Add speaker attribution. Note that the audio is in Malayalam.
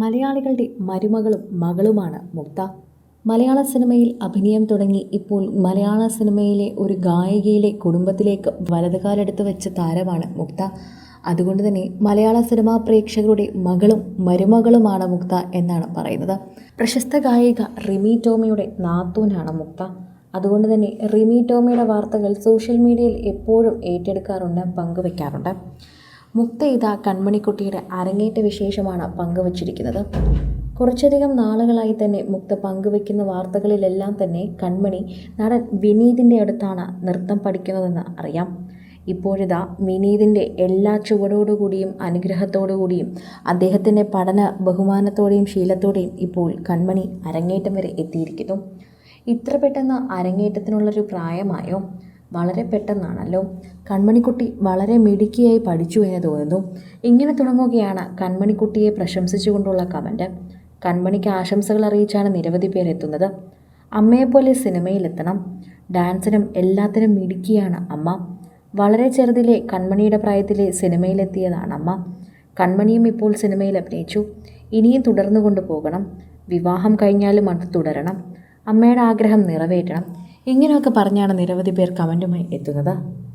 Speaker 1: മലയാളികളുടെ മരുമകളും മകളുമാണ് മുക്ത. മലയാള സിനിമയിൽ അഭിനയം തുടങ്ങി ഇപ്പോൾ മലയാള സിനിമയിലെ ഒരു ഗായികയിലെ കുടുംബത്തിലേക്ക് വലതുകാലെടുത്ത് വെച്ച താരമാണ് മുക്ത. അതുകൊണ്ട് തന്നെ മലയാള സിനിമാ പ്രേക്ഷകരുടെ മകളും മരുമകളുമാണ് മുക്ത എന്നാണ് പറയുന്നത്. പ്രശസ്ത ഗായിക റിമി ടോമിയുടെ നാത്തൂനാണ് മുക്ത. അതുകൊണ്ട് തന്നെ റിമി ടോമിയുടെ വാർത്തകൾ സോഷ്യൽ മീഡിയയിൽ എപ്പോഴും ഏറ്റെടുക്കാറുണ്ട് പങ്കുവയ്ക്കാറുണ്ട് മുക്ത ഇതാ കൺമണിക്കുട്ടിയുടെ അരങ്ങേറ്റ വിശേഷമാണ് പങ്കുവച്ചിരിക്കുന്നത്. കുറച്ചധികം നാളുകളായി തന്നെ മുക്ത പങ്കുവെക്കുന്ന വാർത്തകളിലെല്ലാം തന്നെ കൺമണി നടൻ വിനീതിന്റെ അടുത്താണ് നൃത്തം പഠിക്കുന്നതെന്ന് അറിയാം. ഇപ്പോഴിതാ വിനീതിന്റെ എല്ലാ ചുവടോടുകൂടിയും അനുഗ്രഹത്തോടുകൂടിയും അദ്ദേഹത്തിന്റെ പഠന ബഹുമാനത്തോടെയും ശീലത്തോടെയും ഇപ്പോൾ കൺമണി അരങ്ങേറ്റം വരെ എത്തിയിരിക്കുന്നു. ഇത്ര പെട്ടെന്ന് അരങ്ങേറ്റത്തിനുള്ളൊരു പ്രായമായോ? വളരെ പെട്ടെന്നാണല്ലോ. കൺമണിക്കുട്ടി വളരെ മിടുക്കിയായി പഠിച്ചു എന്ന് തോന്നുന്നു. ഇങ്ങനെ തുടങ്ങുകയാണ് കൺമണിക്കുട്ടിയെ പ്രശംസിച്ചുകൊണ്ടുള്ള കമന്റ് കൺമണിക്ക് ആശംസകൾ അറിയിച്ചാണ് നിരവധി പേർ എത്തുന്നത്. അമ്മയെപ്പോലെ സിനിമയിലെത്തണം. ഡാൻസിനും എല്ലാത്തിനും മിടുക്കിയാണ് അമ്മ. വളരെ ചെറുതിലെ കൺമണിയുടെ പ്രായത്തിലെ സിനിമയിലെത്തിയതാണ് അമ്മ. കൺമണിയും ഇപ്പോൾ സിനിമയിൽ അഭിനയിച്ചു. ഇനിയും തുടർന്നു കൊണ്ടുപോകണം വിവാഹം കഴിഞ്ഞാലും അത് തുടരണം. അമ്മയുടെ ആഗ്രഹം നിറവേറ്റണം. ഇങ്ങനെയൊക്കെ പറഞ്ഞാണ് നിരവധി പേർ കമന്റുമായി എത്തുന്നത്.